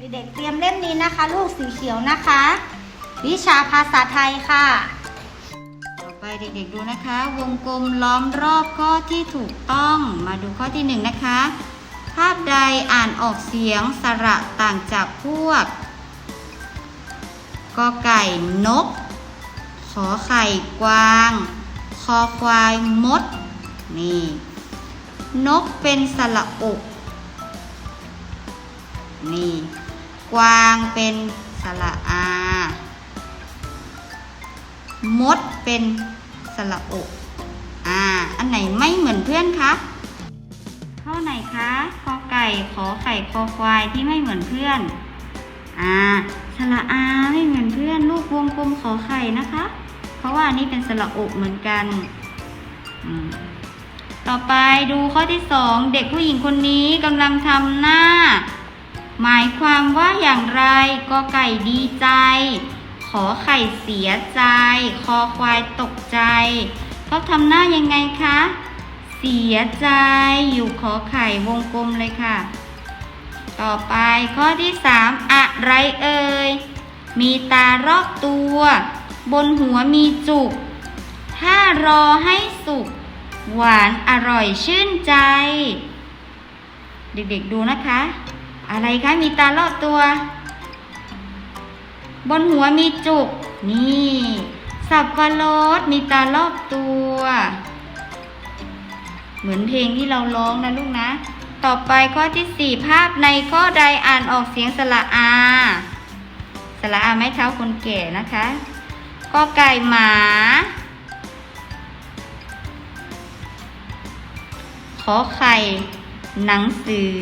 เด็กๆเตรียมเล่มนี้นะคะ ลูกสีเขียวนะคะ วิชาภาษาไทยค่ะ ต่อไปเด็กๆดูนะคะ วงกลมล้อมรอบข้อที่ถูกต้องมาดูข้อที่หนึ่งนะคะ ภาพใดอ่านออกเสียงสระต่างจากพวกกอไก่นก ขอไข่กวาง คอควายมด นี่ นกเป็นสระอุ นี่ กวางเป็นสระอา มดเป็นสระอุอ่า อันไหนไม่เหมือนเพื่อนคะข้อไหนคะกอไก่ขอไข่คอควายที่ไม่เหมือนเพื่อน อ่า สระอาไม่เหมือนเพื่อนลูกวงกลมขอไข่นะคะ เพราะว่านนี้เป็นสระอุเหมือนกัน ต่อไปดูข้อที่สองเด็กผู้หญิงคนนี้กำลังทำหน้า หมายความว่าอย่างไรกอไก่ดีใจ ขอไข่เสียใจ คอควายตกใจเขาทำหน้ายังไงคะ เสียใจอยู่ขอไข่วงกลมเลยค่ะ ต่อไปข้อที่สามอะไรเอ่ยมีตารอบตัว บนหัวมีจุก ถ้ารอให้สุก หวานอร่อยชื่นใจ เด็กๆดูนะคะ อะไรคะ มีตารอบตัว บนหัวมีจุก นี่ สับปะรดมีตารอบตัว เหมือนเพลงที่เราร้องนะลูกนะ ต่อไปข้อที่สี่ภาพในข้อใดอ่านออกเสียงสระอาสระอาไม้เท้าคนแก่นะคะก็ไก่หมาขอไข่ หนังสือ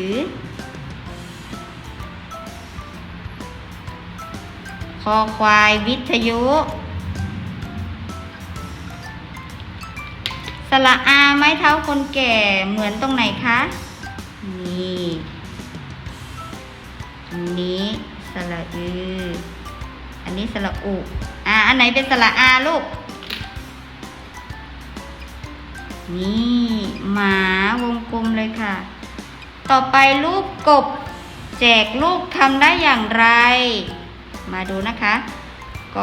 คอควายวิทยุ สระอาไม้เท้าคนแก่เหมือนตรงไหนคะ นี่อันนี้สระอือ อันนี้สระอุอ่าอันไหนเป็นสระอาลูก นี่หมาวงกลมเลยค่ะ ต่อไปรูปกบ แจกลูกทำได้อย่างไร มาดูนะคะก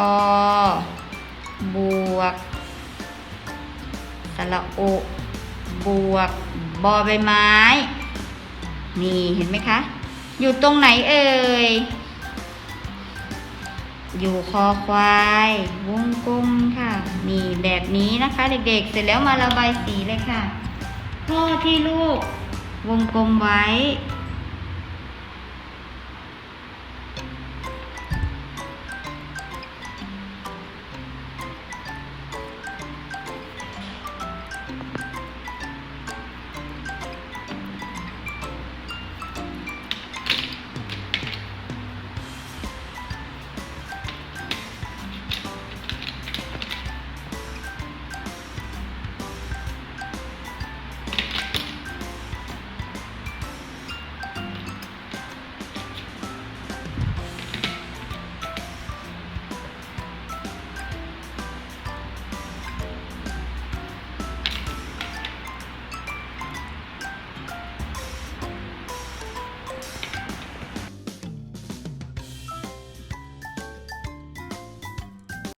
บวกสระโอบวกบอใบไม้ นี่เห็นไหมคะ อยู่ตรงไหนเอ่ย อยู่คอควาย วงกลมค่ะ นี่แบบนี้นะคะเด็กๆ เสร็จแล้วมาระบายสีเลยค่ะข้อที่ลูกวงกลมไว้